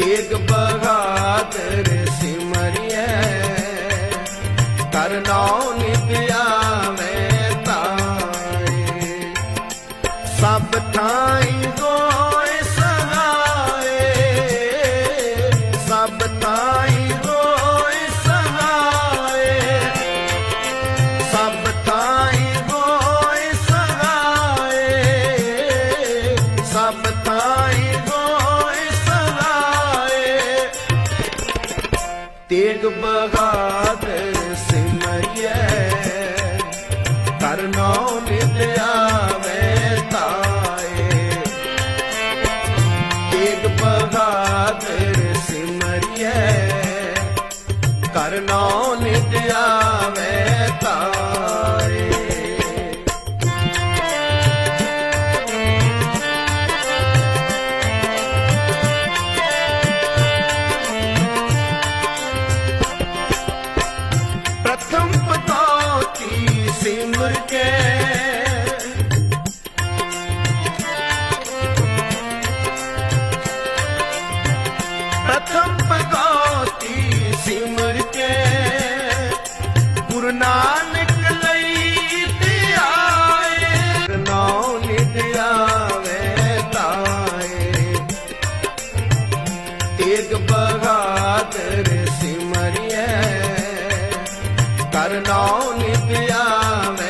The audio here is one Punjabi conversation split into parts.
ਤੇਗ ਬਹਾਦਰ ਸਿਮਰਿਐ। ਕਰਨਾਉ ਨਿਪਿਆਵੇ ਤਾਏ ਸਭ ਥਾਈ ਗੋਏ ਸਹਾਏ। ਸਭ ਥਾਈ ਤੇਗ ਬਹਾਦਰ ਸਿਮਰਿਐ ਕਰਨੋ ਨਿਤ ਆਵੇ ਸਿਮਰ ਕੇ। ਪ੍ਰਥਮ ਪਤੌਤੀ ਸਿਮਰ ਕੇ। ਗੁਰੂ ਨਾਨਕ ਲਈ ਤੇ ਆਏ। ਨੌ ਨਿਤ ਆਵੇ ਤਾਏ। ਤੇਗ ਬਹਾਦਰ ਸਿਮਰਿਐ। ਕਰਨੋ ਨਿਤ ਆਵੇ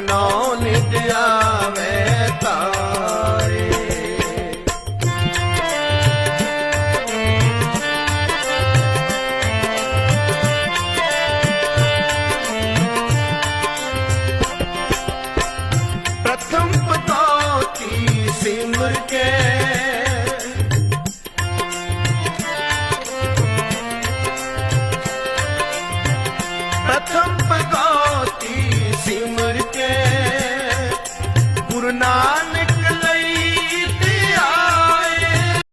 ਨੌ ਪ੍ਰਥਮ ਪਤਾ ਤੀ ਸਿਮਰ ਕੇ